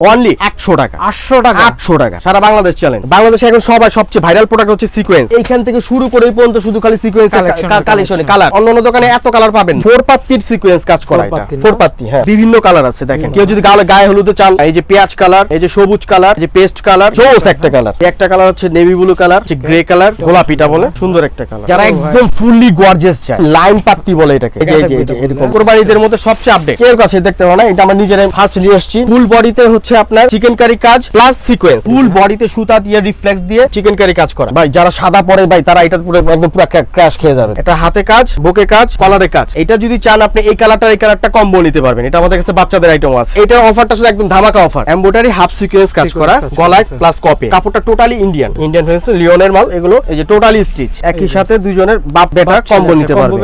Only একশো টাকা। আটশো টাকা। আটশো টাকা। সারা বাংলাদেশ চ্যালেঞ্জ বাংলাদেশে এখন সবাই সবচেয়ে ভাইরাল প্রোডাক্ট হচ্ছে সিকোয়েন্স এইখান থেকে শুরু করে পর্যন্ত শুধু খালি সিকোয়েন্স কালেকশনে কালার অন্য অন্য দোকানে এত কালার পাবেন। ফোর পাত্তির সিকোয়েন্স কাজ করা এটা। ফোর পাত্তি হ্যাঁ। বিভিন্ন কালার আছে দেখেন। কেউ যদি গালে গায়ে হলুদে চান এই যে পেঁয়াজ কালার এই যে সবুজ কালার যে পেস্ট কালার জোস একটা কালার একটা কালার হচ্ছে navy blue colour grey colour গোলাপিটা বলে। সুন্দর একটা কালার যারা Oh, একদম ফুললি গর্জিয়াস চায়। লাইন পাত্তি বলে এটাকে। এই যে এরকম। কোরবানিদের মধ্যে সবচেয়ে আপডেট কেউ কাছে দেখতে পাবো না এটা আমরা নিজেরাই ফার্স্ট নিয়ে এসেছি। ফুল বডিতে হচ্ছে আপনার চিকেন কারি কাজ প্লাস সিকোয়েন্স ফুল বডিতে সুতা দিয়ে রিফ্লেক্স দিয়ে চিকেন কারি কাজ করা। ভাই যারা সাদা পরে ভাই তারা এটা পুরো একদম পুরো ক্র্যাশ খেয়ে যাবে। এটা হাতে কাজ বুকে কাজ কলারে কাজ। এটা যদি চান আপনি এই কালারটা এই কালারটা কম্বো নিতে পারবেন। এটা আমাদের কাছে বাচ্চাদের আইটেম আছে। এটা অফারটা শুধু একদম ধামাকা অফার এমব্রয়ডারি হাফ সিকোয়েন্স কাজ করা গলায় প্লাস কপি কাপড়টা টোটালি ইন্ডিয়ান ইন্ডিয়ান হয়েছে লিওনের মাল এগুলো এই যে টোটালি স্টিচ একই সাথে দুজনের বাপ বেটা কম্বো নিতে পারবে।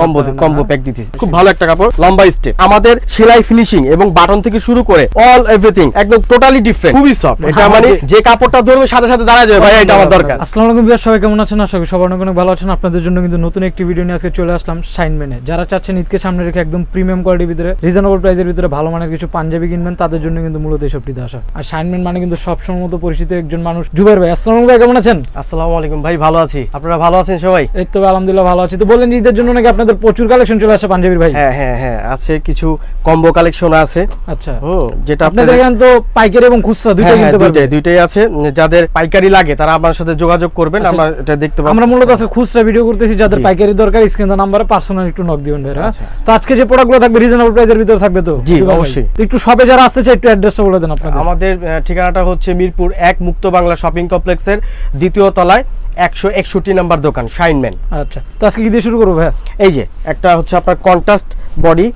Combo combo? প্যাক দিতেছি। খুব ভালো একটা কাপড় লম্বা স্টেপ আমাদের সেলাই ফিনিশিং এবং বাটন থেকে শুরু করে অল এভরিথিং একদম টোটালি ডিফারেন্ট খুবই সফট এটা মানে যে কাপড়টা ধরবে সাথে সাথে দাঁড়া যাবে ভাই এটা আমার দরকার। আসসালামু আলাইকুম সবাই কেমন আছেন? আশা করি সবার অনেক ভালো আছেন। আপনাদের জন্য কিন্তু নতুন একটি ভিডিও নিয়ে আজকে চলে আসলাম শাইনম্যানে যারা চাচ্ছেন ঈদকে সামনে রেখে একদম প্রিমিয়াম কোয়ালিটির ভিতরে রিজনেবল প্রাইসের ভিতরে ভালো মানের কিছু পাঞ্জাবি কিনবেন তাদের জন্য কিন্তু মূলত আসা। আর মানে কিন্তু সবসময় মতো পরিচিত একজন মানুষ জুবের ভাই। আসসালামু ভাই কেমন আছেন? আসসালামু আলাইকুম ভাই ভালো আছি। আপনারা ভালো আছেন সবাই? এই তো আলহামদুলিল্লাহ ভালো আছি। তো বললেন ঈদের জন্য নাকি আপনাদের প্রচুর কালেকশন চলে আসে পাঞ্জাবির ভাই? হ্যাঁ হ্যাঁ হ্যাঁ আছে কিছু কম্বো কালেকশন আছে। আচ্ছা। হুম যেটা আপনাদের এখানে তো পাইকারি এবং খুচরা দুইটাই হ্যাঁ, হ্যাঁ, কিনতে পারবেন দুইটাই আছে। যাদের পাইকারি লাগে তারা আমার সাথে যোগাযোগ করবেন আচ্ছা। আমরা এটা দেখতে পাবো। আমরা মূলত আজকে খুচরা ভিডিও করতেছি যাদের পাইকারি দরকার স্ক্রিন নাম্বারে পার্সোনাল একটু নক দিবেন ভাই হ্যাঁ আচ্ছা। তো আজকে যে প্রোডাক্টগুলো থাকবে রিজনেবল প্রাইসের ভিতরে থাকবে তো? জি, অবশ্যই। একটু শপে যারা আসতে চায় একটু অ্যাড্রেসটা বলে দেন আপনাদের। আমাদের ঠিকানাটা হচ্ছে মিরপুর এক মুক্ত বাংলা শপিং কমপ্লেক্সের দ্বিতীয় তলায় একশো একষট্টি নাম্বার দোকান শাইনম্যান আচ্ছা তো আজকে কি দিয়ে শুরু করব ভাই এই যে একটা হচ্ছে আপনার কন্ট্রাস্ট বডি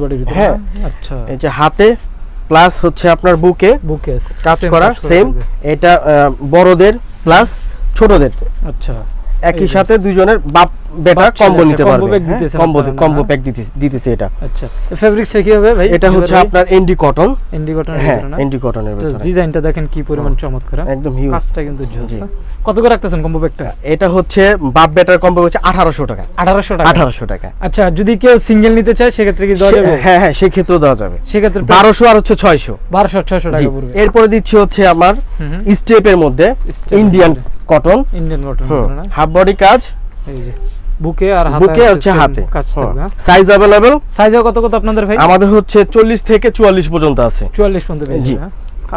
বডির ভিতরে হ্যাঁ। আচ্ছা। এই যে হাতে প্লাস হচ্ছে আপনার বুকে বুকে কাজ করা সেম এটা বড়দের প্লাস ছোটদের। আচ্ছা। একই সাথে দুজনের বাপ বেটা কম্বো নিতে পারবে। কম্বো কম্বো প্যাক দিতেছে এটা। আচ্ছা ফেব্রিক সে কি হবে ভাই? এটা হচ্ছে আপনার এন্ডি কটন ইন্ডি কটনের হ্যাঁ এন্ডি কটনের ভিতরে। ডিজাইনটা দেখেন কি পরিমাণ চমৎকার হ্যাঁ? একদম হিউজ কাজটা কিন্তু জোস হ্যাঁ? কত করে রাখতেছেন কম্বো প্যাকটা এটা হচ্ছে বাপ বেটার কম্বো হচ্ছে আঠারোশো টাকা। আঠারোশো টাকা? আঠারোশো টাকা। আচ্ছা যদি কেউ সিঙ্গেল নিতে চায় সেক্ষেত্রে কি দেওয়া যাবে? হ্যাঁ হ্যাঁ সেই ক্ষেত্রেও দেওয়া যাবে। সেক্ষেত্রে বারোশো আর হচ্ছে ছয়শো। বারোশো ছয়শো টাকা পড়বে। এরপরে দিচ্ছি হচ্ছে আমার। স্টেপের মধ্যে Indian cotton Indian cotton half body কাজ। এই যে বুকে আর হাতে বুকে হচ্ছে হাতে। কাজ থাকবে হ্যাঁ? সাইজ অ্যাভেলেবল সাইজও কত কত আপনাদের ভাই? আমাদের হচ্ছে চল্লিশ থেকে চুয়াল্লিশ পর্যন্ত আছে। চুয়াল্লিশ পর্যন্ত জি। হ্যাঁ?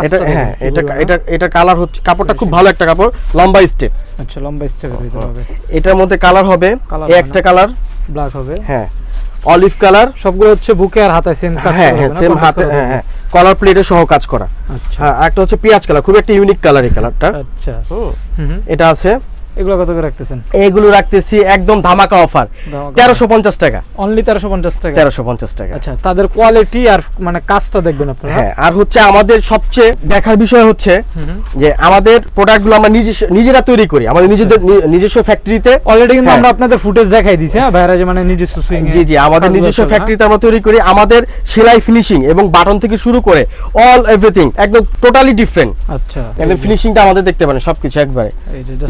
এটা হ্যাঁ এটা এটা এটা কালার হচ্ছে কাপড়টা খুব ভালো একটা কাপড় লম্বা স্টেপ হ্যাঁ? আচ্ছা লম্বা ভিতরে হবে। এটার মধ্যে কালার হবে একটা কালার ব্ল্যাক হবে। হ্যাঁ। অলিভ কালার সবগুলো হচ্ছে বুকে আর হাতে সেম কাজ হ্যাঁ হ্যাঁ সেম হাতে হ্যাঁ হ্যাঁ। কলার প্লেটে সহ কাজ করা। আচ্ছা। হ্যাঁ একটা হচ্ছে পেঁয়াজ কালার খুব একটা ইউনিক কালার এই কালারটা আচ্ছা। এটা আছে এগুলো কত করে রাখতেছেন? এগুলো রাখতেছি একদম ধামাকা অফার। তেরোশো পঞ্চাশ টাকা। অনলি তেরোশো পঞ্চাশ টাকা? তেরোশো পঞ্চাশ টাকা। আচ্ছা তাদের কোয়ালিটি আর মানে কাজটা দেখবেন আপনারা। হ্যাঁ আর হচ্ছে আমাদের সবচেয়ে দেখার বিষয় হচ্ছে। যে আমাদের প্রোডাক্টগুলো আমরা নিজেরা তৈরি করি। আমাদের নিজেদের নিজস্ব ফ্যাক্টরিতে অলরেডি কিন্তু হ্যাঁ। আমরা আপনাদের ফুটেজ দেখাই হ্যাঁ যে মানে নিজস্ব সুইং জি জি আমাদের নিজস্ব ফ্যাক্টরিতে আমরা তৈরি করি। আমাদের সেলাই ফিনিশিং এবং বাটন থেকে শুরু করে অল এভরিথিং একদম টোটালি ডিফারেন্ট আচ্ছা। একদম ফিনিশিংটা আমাদের দেখতে পারেন সবকিছু একবারে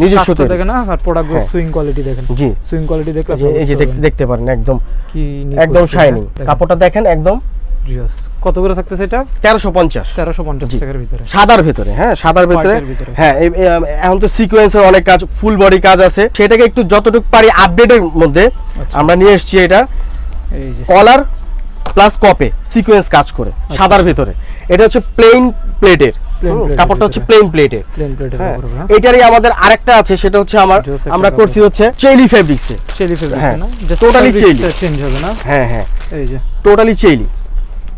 নিজস্ব না আর প্রোডাক্টগুলো হ্যাঁ। সুইং কোয়ালিটি দেখেন। জি। সুইং কোয়ালিটি দেখলে এই যে- এই যে দেখতে পারেন একদম। কি একদম শাইনিং কাপড়টা দেখেন একদম। কত করে থাকতেছে এটা? তেরোশো পঞ্চাশ। তেরোশো পঞ্চাশ টাকার ভিতরে। সাদার ভেতরে হ্যাঁ সাদার ভেতরে। হ্যাঁ এখন তো সিকোয়েন্সের অনেক কাজ ফুল বডি কাজ আছে। সেটাকে একটু যতটুকু পারি আপডেটের মধ্যে আচ্ছা। আমরা নিয়ে এসেছি এটা। এই যে। কলার প্লাস কপে সিকোয়েন্স কাজ করে সাদার ভেতরে। এটা হচ্ছে প্লেন প্লেটের কাপড়টা হচ্ছে প্লেন প্লেটের প্লেন প্লেটের হ্যাঁ হ্যাঁ এটারই আমাদের আরেকটা আছে সেটা হচ্ছে আমার আমরা করছি হচ্ছে চেইলি ফেব্রিক্সে চেলি ফেব্রিক্স হ্যাঁ, না? Totally chilly। চেঞ্জ হবে না? হ্যাঁ হ্যাঁ। এই যে। টোটালি চেলি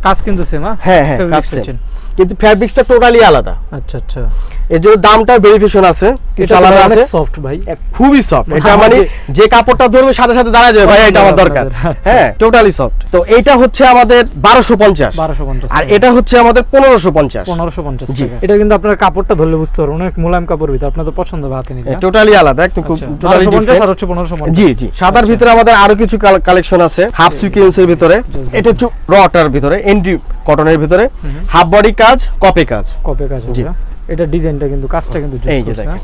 কাজ কিন্তু সেম হ্যাঁ? হ্যাঁ কাজ কিন্তু ফেব্রিক্সটা টোটালি আলাদা। আচ্ছা আচ্ছা। এর জন্য দামটার ভেরিফিকেশন আছে কিছু আলাদা আছে। সফট ভাই। খুবই সফট এটা মানে যে কাপড়টা ধরবে সাথে সাথে দাঁড়া যাবে ভাই এটা আমার দরকার। আচ্ছা। হ্যাঁ টোটালি সফট তো এইটা হচ্ছে আমাদের আর এটা হচ্ছে আমাদের জি। এটা কিন্তু আপনার কাপড়টা ধরলে বুঝতে পারবেন অনেক মোলায়েম কাপড় ভিতরে আপনাদের পছন্দ হবে হাতে? টোটালি আলাদা একদম খুব আচ্ছা, টোটালি 1250 আর হচ্ছে জি জি। সাদার ভিতরে আমাদের আরও কিছু কালেকশন আছে হাফ সিকুয়েন্সের ভিতরে। এটা হচ্ছে রটার ভিতরে এন্ডি কটনের ভিতরে। হাফ বডি কাজ কপে কাজ। কপে কাজ জি। এটা ডিজাইনটা কিন্তু কাজটা কিন্তু এই যে দেখেন। হ্যাঁ?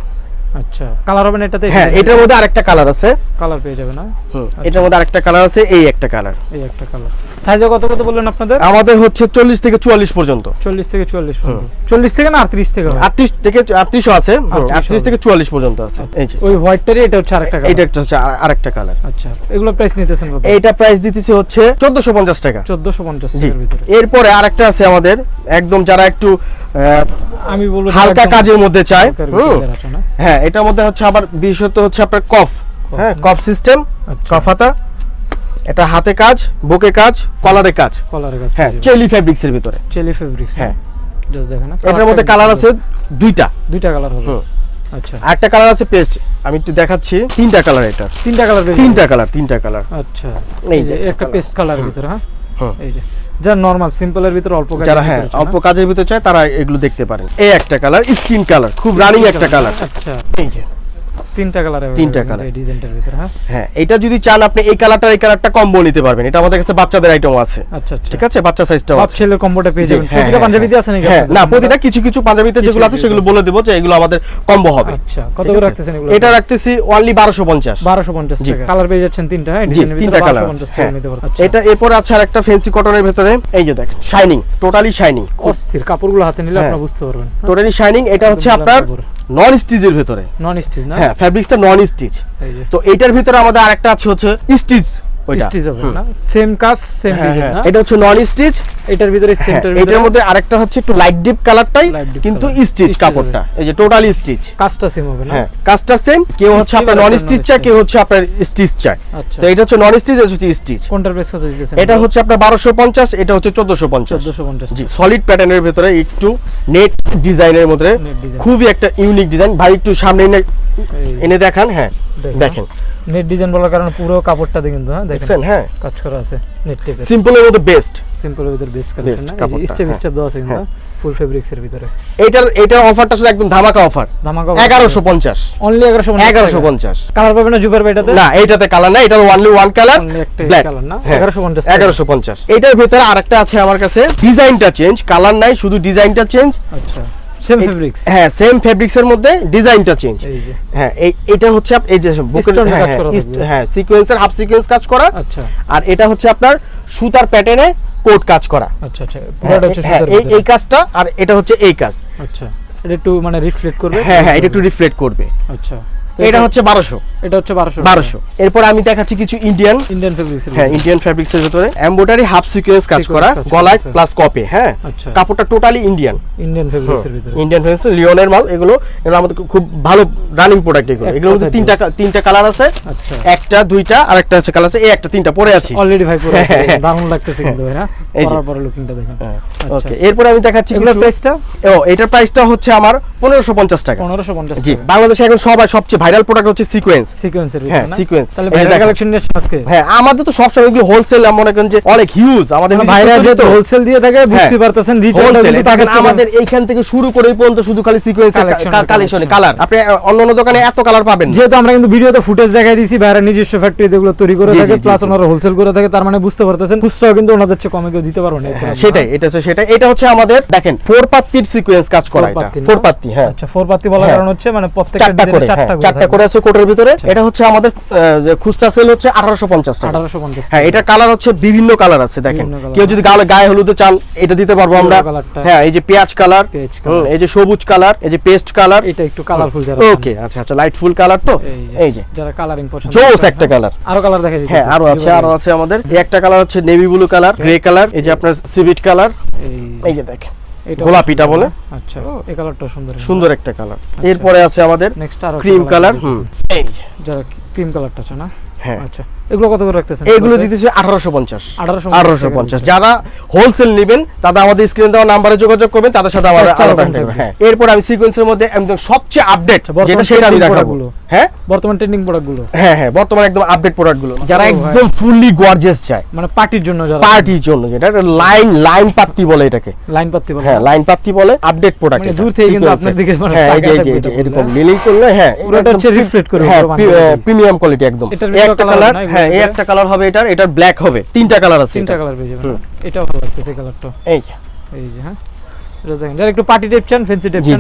আচ্ছা কালার হবে না এটাতে? হ্যাঁ এটার মধ্যে আরেকটা কালার আছে। কালার পেয়ে যাবে না? হুম, এটার মধ্যে আরেকটা কালার আছে এই একটা কালার এই একটা কালার সাইজে কত কত বললেন আপনাদের? আমাদের হচ্ছে চল্লিশ থেকে চুয়াল্লিশ পর্যন্ত। চল্লিশ থেকে চুয়াল্লিশ পর্যন্ত। চল্লিশ থেকে না আটত্রিশ থেকে হয়? আটত্রিশ থেকে আটত্রিশও আছে আটত্রিশও আটত্রিশ থেকে চুয়াল্লিশ পর্যন্ত আছে। এই যে। ওই হোয়াইটটারই এটা হচ্ছে আরেকটা কালার একটা হচ্ছে আরেকটা কালার আচ্ছা এগুলো প্রাইস নিতেছেন কত? এইটা প্রাইস দিতেছি হচ্ছে চোদ্দশো পঞ্চাশ টাকা। চোদ্দশো পঞ্চাশ জি। টাকার ভিতরে। এরপরে আরেকটা আছে আমাদের একদম যারা একটু আমি বলব হালকা কাজের মধ্যে না? হ্যাঁ এটার মধ্যে হচ্ছে আবার বিশেষত হচ্ছে আপনার কফ। হ্যাঁ কফ সিস্টেম আচ্ছা। কফ হাতা এটা হাতে কাজ বুকে কাজ কলারে কাজ। কলারের কাজ হ্যাঁ চেলি ফ্যাব্রিক্স এর ভিতরে। চেলি ফেব্রিক্স হ্যাঁ। হ্যাঁ। জাস্ট দেখেন না এটার মধ্যে কালার আছে দুইটা। দুইটা কালার হবে। আচ্ছা। একটা কালার আছে পেস্ট আমি একটু দেখাচ্ছি তিনটা কালার এটা। তিনটা কালার তিনটা কালার তিনটা কালার আচ্ছা। এই যে একটা পেস্ট কালারের ভিতরে হ্যাঁ। এই যে। যা নরমাল সিম্পলের ভিতরে অল্প যারা হ্যাঁ অল্প কাজের ভিতরে চায় তারা এগুলো দেখতে পারেন এই একটা কালার স্কিন কালার খুব রানিং একটা কালার আচ্ছা। এই যে তিনটা কালার তিনটা। এই ডিজাইনটার ভিতরে হ্যাঁ? হ্যাঁ এটা যদি চান আপনি এই কালারটা এই কালারটা কম্বো নিতে পারবেন। এটা আমাদের কাছে বাচ্চাদের আইটেম আছে। আচ্ছা আচ্ছা। ঠিক আছে? বাচ্চা সাইজটাও আছে। ছেলের কম্বোটা পেয়ে যাবেন। হ্যাঁ, প্রতিটা হ্যাঁ, পাঞ্জাবিতে আছে নাকি হ্যাঁ না প্রতিটা কিছু কিছু পাঞ্জাবিতে যেগুলো আছে সেগুলো বলে দেবো যে এগুলো আমাদের কম্বো হবে। আচ্ছা কত করে রাখতেছেন এগুলো? এটা রাখতেছি অনলি বারোশো পঞ্চাশ। বারোশো পঞ্চাশ জি। টাকা। কালার পেয়ে যাচ্ছেন তিনটা হ্যাঁ? ডিজাইনের ভিতরে কালার বারোশো টাকা হ্যাঁ। নিতে পারেন এটা এরপর আছে আর একটা ফেন্সি কটনের ভেতরে। এই যে দেখেন শাইনিং টোটালি শাইনিং অস্থির। কাপড়গুলো হাতে নিলে হ্যাঁ। আপনারা বুঝতে পারবেন। টোটালি শাইনিং এটা হচ্ছে আপনার। নন স্টিচের ভেতরে। নন স্টিচ না? হ্যাঁ ফ্যাব্রিক্সটা নন স্টিচ তো এইটার ভিতরে আমাদের আরেকটা আছে হচ্ছে স্টিচ স্টিচ হবে হুম। না? সেম কাজ সেম হ্যাঁ, ডিজাইন হ্যাঁ। না? এটা হচ্ছে নন স্টিচ এটার ভিতরে এটার মধ্যে আরেকটা হচ্ছে একটু লাইট ডিপ কালারটাই কিন্তু স্টিচ কাপড়টা। এই যে টোটালি স্টিচ কাজটা সেম হবে না? হ্যাঁ কাজটা সেম কেউ হচ্ছে আপনার নন স্টিচ চায় কেউ হচ্ছে আপনার স্টিচ চায়। আচ্ছা। তো এটা হচ্ছে নন স্টিচ এটা হচ্ছে স্টিচ কোনটার প্রাইস কত দিতেছেন এটা হচ্ছে আপনার বারোশো পঞ্চাশ এটা হচ্ছে চোদ্দশো পঞ্চাশ। 1450 জি সলিড প্যাটার্নের ভেতরে একটু নেট ডিজাইনের মধ্যে খুবই একটা ইউনিক ডিজাইন ভাই একটু সামনে এনে এনে দেখান হ্যাঁ। দেখেন। নেট ডিজাইন বলার কারণে পুরো কাপড়টা কিন্তু হ্যাঁ দেখেন। হ্যাঁ। কাজ করা আছে নেট সিম্পলের মধ্যে বেস্ট সিম্পলের ভিতরে বেস্ট কালেকশন স্টেপ হ্যাঁ। স্টেপ দেওয়া আছে কিন্তু হ্যাঁ। ফুল ফেব্রিক্স এর ভিতরে। এটার এটার অফারটা শুধু একদম ধামাকা অফার ধামাকা এগারোশো পঞ্চাশ। অনলি এগারোশো এগারোশো পঞ্চাশ। কালার পাবে না জুপার এটাতে না এইটাতে কালার না এটা only one colour black colour না? 1150 টাকা। এগারোশো পঞ্চাশ। এটার ভিতরে আরেকটা আছে আমার কাছে ডিজাইনটা চেঞ্জ কালার নাই শুধু ডিজাইনটা চেঞ্জ আচ্ছা। সেম ফেব্রিক্স হ্যাঁ সেম ফেব্রিক্সের মধ্যে ডিজাইনটা চেঞ্জ হ্যাঁ এই এটা হচ্ছে এই যে হ্যাঁ সিকোয়েন্সের হাফ সিকোয়েন্স কাজ করা। আচ্ছা। আর এটা হচ্ছে আপনার সুতার প্যাটার্নে কোট কাজ করা। আচ্ছা আচ্ছা হ্যাঁ, হচ্ছে হ্যাঁ, এই এই কাজটা আর এটা হচ্ছে এই কাজ। আচ্ছা এটা একটু মানে রিফ্লেক্ট করবে? হ্যাঁ হ্যাঁ এটা একটু রিফ্লেক্ট করবে। আচ্ছা। এটা হচ্ছে বারোশো। এটা হচ্ছে 1200 বারোশো। এরপর আমি দেখাচ্ছি কিছু ইন্ডিয়ান ইন্ডিয়ান ফেব্রিক্স হ্যাঁ ইন্ডিয়ান ফ্যাব্রিক্স এর ভিতরে। এমব্রয়ডারি হাফ সিকোয়েন্স কাজ করা গলায় প্লাস কপে হ্যাঁ। আচ্ছা। কাপড়টা টোটালি ইন্ডিয়ান ইন্ডিয়ান ফেব্রিক্স এর ভিতরে। ইন্ডিয়ান ফ্যাব্রিক্স লিওনের মাল এগুলো এগুলো আমাদের খুব ভালো রানিং প্রোডাক্ট এগুলো। এগুলোর মধ্যে তিনটা তিনটা কালার আছে। আচ্ছা। একটা দুইটা আর একটা আছে কালার আছে। এই একটা তিনটা পরে আছি। অলরেডি ভাই পুরো হ্যাঁ, হ্যাঁ। দারুণ লাগতেছে কিন্তু ভাই হ্যাঁ এই যে। পরে লুকিংটা দেখেন। আচ্ছা। ওকে এরপর আমি দেখাচ্ছি এগুলোর প্রাইসটা ও এটার প্রাইসটা হচ্ছে আমার পনেরোশো পঞ্চাশ টাকা। 1550 জি বাংলাদেশে এখন সবাই সবচেয়ে ভাইরাল প্রোডাক্ট হচ্ছে সিকোয়েন্স সিকোয়েন্সের হ্যাঁ, sequence। তাহলে ভাইরাল কালেকশন নিয়ে আজকে? হ্যাঁ আমাদের তো সবসময় এগুলো হোলসেল মনে করেন যে অনেক হিউজ আমাদের নিজস্ব ভাইরা যেহেতু তো। হোলসেল দিয়ে থাকে বুঝতে হ্যাঁ। পারতেছেন রিটেল কিন্তু দেখেন আমাদের এইখান থেকে শুরু করে পর্যন্ত শুধু খালি Collection, কালেকশনে কালার আপনি অন্য অন্য দোকানে এত কালার পাবেন। যেহেতু আমরা কিন্তু ভিডিওতে ফুটেজ দেখাই দিয়েছি বাইরে নিজস্ব ফ্যাক্টরি এগুলো তৈরি করে থাকে প্লাস। ওনারা হোলসেল করে থাকে তার মানে বুঝতে পারতেছেন খুচরাও কিন্তু ওনাদের চেয়ে কমে কেউ দিতে পারবে না হ্যাঁ, সেটাই এটা হচ্ছে সেটা এটা হচ্ছে আমাদের দেখেন ফোর পাত্তির সিকোয়েন্স কাজ করা এটা ফোর পাত্তি হ্যাঁ। আচ্ছা ফোর পাত্তি বলার হ্যাঁ। কারণ হচ্ছে মানে প্রত্যেকটা চারটা করে হ্যাঁ, করে আছে কোটের ভিতরে আচ্ছা। এটা হচ্ছে আমাদের খুচরা সেল হচ্ছে আঠারোশো পঞ্চাশ টাকা। 1850 হ্যাঁ এটা কালার হচ্ছে বিভিন্ন কালার আছে দেখেন। কেউ যদি গালে গায়ে হলুদে চান এটা দিতে পারব আমরা। হ্যাঁ এই যে পেঁয়াজ কালার এই যে সবুজ কালার এই যে পেস্ট কালার এটা একটু কালারফুল যারা ওকে আচ্ছা আচ্ছা লাইট ফুল কালার তো? এই যে যারা কালারিং পছন্দ জোস একটা হ্যাঁ। কালার আরও কালার দেখা যাচ্ছে হ্যাঁ আরও আছে আরও আছে আমাদের। এই একটা কালার হচ্ছে navy blue colour grey colour এই যে আপনার সিভিট কালার এই যে দেখেন। গোলাপিটা বলে। আচ্ছা এই কালারটা সুন্দর। সুন্দর একটা কালার এরপরে আছে আমাদের নেক্সট আর ক্রিম কালার হুম। এই। যারা ক্রিম কালারটা আছে না? হ্যাঁ। আচ্ছা। এগুলো কত করে রাখতেছেন? এইগুলো দিতেছে আঠারোশো পঞ্চাশ। 1850 আঠারোশো পঞ্চাশ। যারা হোলসেল নেবেন তারা আমাদের স্ক্রিন দেওয়া নাম্বারে যোগাযোগ করবেন তাদের সাথে আমাদের আলাদা থাকবে। হ্যাঁ। এরপর আমি সিকোয়েন্সের মধ্যে একদম সবচেয়ে আপডেট আচ্ছা, যেটা সেটা আমি দেখাবো। হ্যাঁ? বর্তমান ট্রেন্ডিং প্রোডাক্টগুলো হ্যাঁ হ্যাঁ বর্তমানে একদম আপডেট প্রোডাক্টগুলো। যারা একদম ফুললি গর্জিয়াস চায়। মানে পার্টির জন্য যারা পার্টির জন্য যেটা লাইন লাইন পাত্তি বলে এটাকে। লাইন পাত্তি বলে। হ্যাঁ লাইন পাত্তি বলে আপডেট প্রোডাক্ট মানে দূর থেকে কিন্তু আপনার দিকে মানে হ্যাঁ এই যে- এরকম লিলিং করলে হ্যাঁ পুরোটা হচ্ছে reflect করবে হ্যাঁ প্রিমিয়াম কোয়ালিটি একদম। একটা কালার হ্যাঁ এই একটা কালার হবে এটার এটার ব্ল্যাক হবে। তিনটা কালার আছে তিনটা কালার পেয়ে যাবেন। এটাও ভালো লাগতেছে কালারটা এই এই যে হ্যাঁ? এটা দেখেন যারা একটু পার্টি টাইপ চান ফ্যান্সি টাইপ চান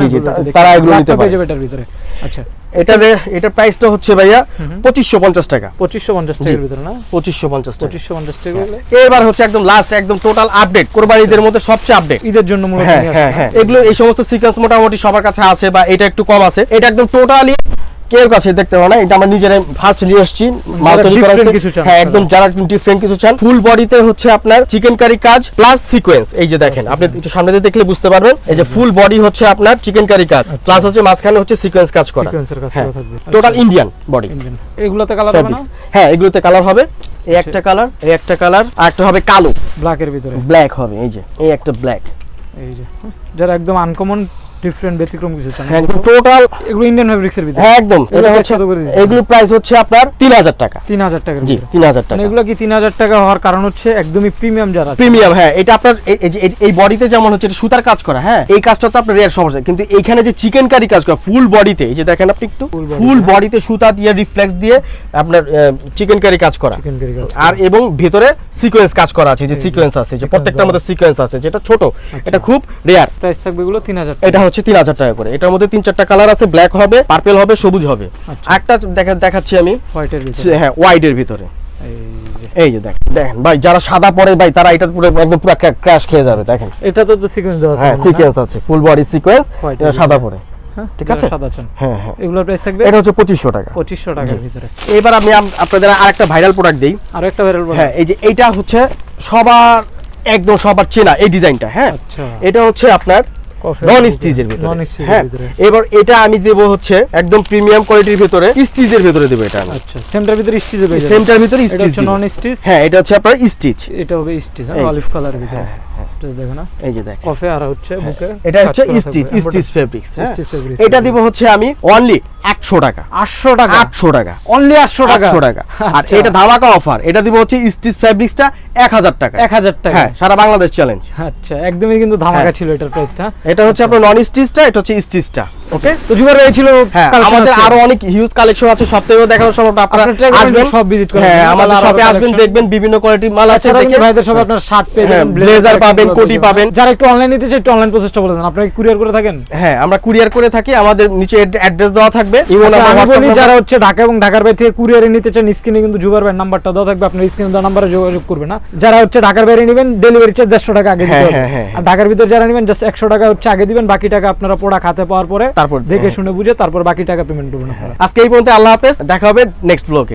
তারা এগুলো নিতে পারে। যাবে এটার ভিতরে। আচ্ছা। এটা এটা প্রাইসটা হচ্ছে ভাইয়া পঁচিশশো পঞ্চাশ টাকা। পঁচিশশো পঞ্চাশ টাকার ভিতরে না? পঁচিশশো পঞ্চাশ টাকা। পঁচিশশো পঞ্চাশ টাকা হলে এবার হচ্ছে একদম লাস্ট একদম টোটাল আপডেট কোরবানিদের মধ্যে সবচেয়ে আপডেট ঈদের জন্য মূলত হ্যাঁ হ্যাঁ হ্যাঁ। এগুলো এই সমস্ত সিকোয়েন্স মোটামুটি সবার কাছে আছে বা এটা একটু কম আছে। এটা একদম টোটালি কেউ কাছে দেখতে পাবো না এটা আমরা নিজেরাই ফার্স্ট নিয়ে মাল তৈরি করা। কিছু চান, হ্যাঁ একদম যারা ডিফারেন্ট কিছু চান ফুল বডিতে হচ্ছে আপনার চিকেন কারি কাজ প্লাস সিকোয়েন্স এই যে দেখেন আপনি একটু সামনে দিয়ে দেখলে বুঝতে পারবেন এই যে ফুল বডি হচ্ছে আপনার চিকেন কারি কাজ প্লাস হচ্ছে মাঝখানে হচ্ছে সিকোয়েন্স কাজ করা। হ্যাঁ টোটাল ইন্ডিয়ান বডি এগুলোতে কালার হবে হ্যাঁ এগুলোতে কালার হবে। এই একটা কালার এই একটা কালার আর একটা হবে কালো। ব্ল্যাকের ভিতরে। ব্ল্যাক হবে এই যে এই একটা ব্ল্যাক এই যে যারা একদম আনকমন ডিফারেন্ট ব্যতিক্রম কিছু চান হ্যাঁ একদম টোটাল এগুলো ইন্ডিয়ান ফেব্রিক্সের ভিতরে। হ্যাঁ একদম এটা হচ্ছে? এগুলো প্রাইস হচ্ছে আপনার তিন হাজার টাকা। তিন হাজার টাকার জি ভিতরে। তিন হাজার মানে টাকা এগুলো কি তিন হাজার টাকা হওয়ার কারণ হচ্ছে একদমই প্রিমিয়াম যারা প্রিমিয়াম হ্যাঁ এটা আপনার এই- বডিতে যেমন হচ্ছে এটা সুতার কাজ করা হ্যাঁ এই কাজটা তো আপনার রেয়ার সমস্যা। কিন্তু এইখানে যে চিকেন কারি কাজ করা ফুল বডিতে এই যে দেখেন আপনি একটু ফুল হ্যাঁ। বডিতে সুতা দিয়ে রিফ্লেক্স দিয়ে আপনার চিকেন কারি কাজ করা। আর এবং ভেতরে সিকোয়েন্স কাজ করা আছে যে সিকোয়েন্স আছে যে প্রত্যেকটার মধ্যে সিকোয়েন্স আছে যেটা ছোট এটা খুব রেয়ার প্রাইস থাকবে এগুলো তিন হাজার এটা হচ্ছে তিন হাজার টাকা করে। এটার মধ্যে তিন চারটা কালার আছে ব্ল্যাক হবে পার্পেল হবে সবুজ হবে। আচ্ছা। একটা দেখাচ্ছি আমি। হোয়াইটের হ্যাঁ ওয়াইডের ভিতরে। এই যে। দেখেন দেখেন ভাই যারা সাদা পরে ভাই তারা এটা পুরো একদম পুরো ক্র্যাশ খেয়ে যাবে দেখেন। এটা তো তো সিকোয়েন্স দেওয়া আছে হ্যাঁ মনে হয়? সিকোয়েন্স আছে ফুল বডি সিকোয়েন্স এটা সাদা পরে। হ্যাঁ, ঠিক আছে? সাদা চান। হ্যাঁ হ্যাঁ। এগুলোর প্রাইস থাকবে? এটা হচ্ছে পঁচিশশো টাকা। পঁচিশশো টাকার ভিতরে। এবার আমি আপনাদের আরেকটা ভাইরাল প্রোডাক্ট দিই। আরও একটা ভাইরাল হ্যাঁ এই যে এইটা হচ্ছে সবার একদম সবার চেনা এই ডিজাইনটা হ্যাঁ? আচ্ছা। এটা হচ্ছে আপনার নন স্টিজের ভিতরে। নন স্টিচের হ্যাঁ এবার এটা আমি দেব হচ্ছে একদম প্রিমিয়াম কোয়ালিটির ভিতরে স্টিচের ভিতরে দেব এটা আচ্ছা সেমটার ভিতরে স্টিচ হবে সেমটার ভিতরে স্টিচ হচ্ছে নন স্টিচ হ্যাঁ এটা হচ্ছে আপনার স্টিচ এটা হবে স্টিচ অলিভ কালার ভিতরে। হ্যাঁ, হ্যাঁ। হচ্ছে এটা হচ্ছে স্টিচ স্টিচ ফেব্রিক্স এটা দিব হচ্ছে আমি অনলি একশো টাকা। 800 টাকা? আটশো টাকা। অনলি 800 টাকা? আটশো টাকা। আর আচ্ছা। এটা ধামাকা অফার এটা দিব হচ্ছে স্টিচ ফেব্রিক্সটা এক হাজার টাকা। 1000 টাকা। হ্যাঁ সারা বাংলাদেশ চ্যালেঞ্জ আচ্ছা একদমই কিন্তু ধামাকা হ্যাঁ। ছিল এটার প্রাইসটা এটা হচ্ছে আপনার নন স্টিচটা এটা হচ্ছে স্টিচটা ওকে তো জুবার এই ছিল হ্যাঁ আমাদের আরও অনেক হিউজ কালেকশন আছে সপ্তাহে দেখানোর সময় আপনারা করবেন আসবেন। সব visit করার হ্যাঁ আমাদের শপে আসবেন দেখবেন বিভিন্ন কোয়ালিটির মাল আছে দেখে ভাইদের সব আপনার শার্ট পেয়ে হ্যাঁ, blazer পাবেন, কোটি পাবেন। যারা একটু অনলাইন নিতে চায় একটু অনলাইন প্রসেসটা বলে দেন। আপনারা কুরিয়ার করে থাকেন? হ্যাঁ আমরা কুরিয়ার করে থাকি আমাদের নিচে অ্যাড্রেস দেওয়া থাকবে। ইমো আচ্ছা। যারা হচ্ছে ঢাকা এবং ঢাকার বাইরে থেকে কুরিয়ারে নিতে চান স্ক্রিনে কিন্তু জুবার নাম্বারটা দেওয়া থাকবে আপনার স্ক্রিনে দেওয়া নাম্বারে যোগাযোগ করবে না যারা হচ্ছে ঢাকার বাইরে নেবেন ডেলিভারি চার্জ দেড়শো টাকা আগে দিতে হ্যাঁ, হবে। হ্যাঁ, হ্যাঁ, আর ঢাকার ভিতরে যারা নেবেন জাস্ট একশো টাকা হচ্ছে আগে দিবেন বাকি টাকা আপনারা পড়া খাতে পাওয়ার পরে তারপর দেখে হ্যাঁ। শুনে বুঝে তারপর বাকি টাকা পেমেন্ট করবেন আজকে এই পর্যন্ত আল্লাহ হাফেজ দেখা হবে নেক্সট ব্লগে